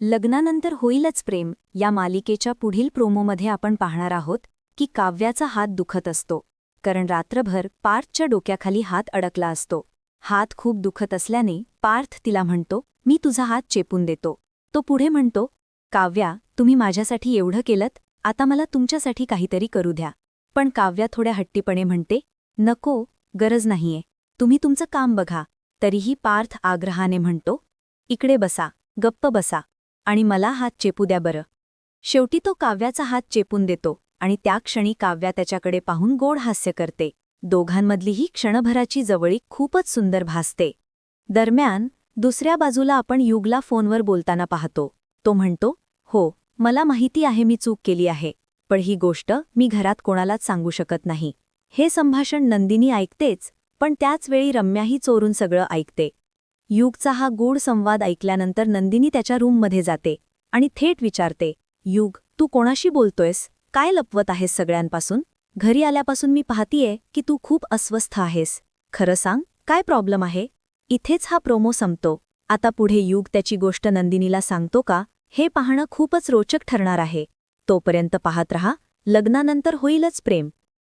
लग्नानंतर होईलच प्रेम. या मालिकेच्या पुढील प्रोमोमध्ये आपण पाहणार आहोत की काव्याचा हात दुखत असतो. कारण रात्रभर पार्थच्या डोक्याखाली हात अडकला असतो. हात खूप दुखत असल्याने पार्थ तिला म्हणतो मी तुझा हात चेपून देतो. तो पुढे म्हणतो काव्या तुम्ही माझ्यासाठी एवढं केलत आता मला तुमच्यासाठी काहीतरी करू द्या. पण काव्या थोड्या हट्टीपणे म्हणते नको गरज नाहीये. तुम्ही तुमचं काम बघा. तरीही पार्थ आग्रहाने म्हणतो इकडे बसा गप्प बसा. आणि मला हात चेपू द्या बरं. शेवटी तो काव्याचा हात चेपून देतो आणि त्या क्षणी काव्या त्याच्याकडे पाहून गोड हास्य करते. दोघांमधलीही क्षणभराची जवळीक खूपच सुंदर भासते. दरम्यान दुसऱ्या बाजूला आपण युगला फोनवर बोलताना पाहतो. तो म्हणतो हो मला माहिती आहे मी चूक केली आहे पण ही गोष्ट मी घरात कोणालाच सांगू शकत नाही. हे संभाषण नंदिनी ऐकतेच पण त्याचवेळी रम्याही चोरून सगळं ऐकते. युगचा हा गूढ संवाद ऐकल्यानंतर नंदिनी त्याच्या रूममध्ये जाते आणि थेट विचारते युग तू कोणाशी बोलतोयस? काय लपवत आहेस सगळ्यांपासून? घरी आल्यापासून मी पाहतीये की तू खूप अस्वस्थ आहेस. खरं सांग काय प्रॉब्लेम आहे? इथेच हा प्रोमो संपतो. आता पुढे युग त्याची गोष्ट नंदिनीला सांगतो का? हे पाहणं खूपच रोचक ठरणार आहे. तोपर्यंत पाहत रहा लग्नानंतर होईलच प्रेम.